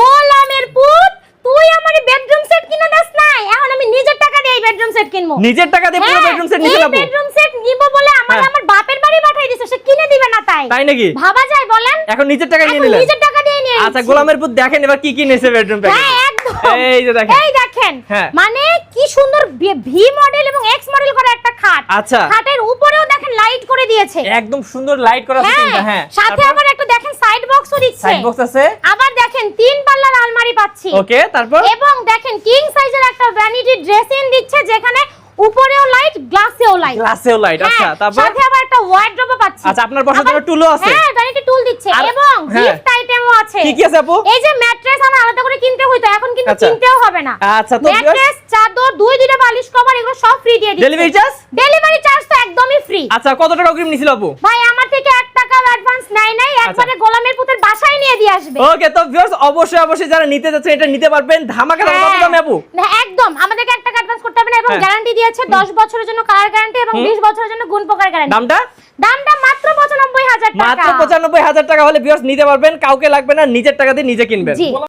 গোলামের পুত তুই আমার বেডরুম সেট কিনে দাস নাই। এখন আমি নিজের টাকা দিয়ে বেডরুম সেট কিনবো। নিজের টাকা দিয়ে পুরো বেডরুম সেট নিতে পারব বেডরুম সেট নিব বলে আমার হ্যাঁ। আমার বাপের বাড়ি পাঠাই দিছে সে কিনে দিবে না তাই। তাই নাকি? ভাবা যায় বলেন। এখন নিজের টাকা নিয়ে নিলেন? নিজের টাকা দিয়ে নিয়ে আচ্ছা গোলামের পুত দেখেন এবার কি কি নিয়েছে বেডরুম হ্যাঁ একদম। এই যে দেখেন। এই দেখেন হ্যাঁ। মানে কি সুন্দর ভি মডেল এবং এক্স মডেল করা একটা খাট। আচ্ছা। খাটের উপরেও দেখেন লাইট করে দিয়েছে। একদম সুন্দর লাইট করা আছে হ্যাঁ সাথে আবার একটা দেখেন সাইড বক্সও দিচ্ছে। সাইড বক্স আছে। দেখেন তিন পাল্লার আলমারি পাচ্ছি। ওকে তারপর? এবং দেখেন কিং সাইজের একটা ভ্যানিটি ড্রেসিং দিচ্ছে যেখানে উপরেও লাইট গ্লাসেও লাইট গ্লাসেও লাইট আচ্ছা তারপর? সাথে আবার একটা ওয়ার্ড্রোবও পাচ্ছি। আচ্ছা, আপনার বসার জন্য টুলও আছে? হ্যাঁ ভ্যানিটি টুল দিচ্ছে। এবং হ্যাঁ। গিফট আইটেমও আছে। কি কি আছে আপু? এই যে ম্যাট্রেস আমার আলাদা করে কিনতে হইতো এখন কিন্তু আচ্ছা। কিনতেও হবে না। আচ্ছা, তো ম্যাট্রেস চাদর দুই দুইটা বালিশ কভার এগুলো সব ফ্রি দিয়ে দিচ্ছে। ডেলিভারি চার্জ ডেলিভারি চার্জ তো একদমই ফ্রি আচ্ছা কত টাকা অগ্রিম নিছিল আপু? ভাই আমার থেকে এক টাকা অ্যাডভান্স নাই। একবারে গোলামের পুতের বাসায় নিয়ে দিয়ে আসবে। ওকে তো ভিউয়ার্স অবশ্যই অবশ্যই যারা নিতে যাচ্ছেন এটা নিতে পারবেন। ধামাকা দাম কত দামে আপু? না একদম। আমাদেরকে একটা অ্যাডভান্স করতে হবে না এবং হ্যাঁ। গ্যারান্টি দিয়েছে 10 বছরের জন্য কালার গ্যারান্টি এবং 20 বছরের জন্য গুণ প্রকার গ্যারান্টি দামটা? দামটা মাত্র 95000 টাকা মাত্র পঁচানব্বই হাজার টাকা হলে ভিউয়ার্স নিতে পারবেন। কাউকে লাগবে না নিজের টাকা দিয়ে নিজে কিনবেন।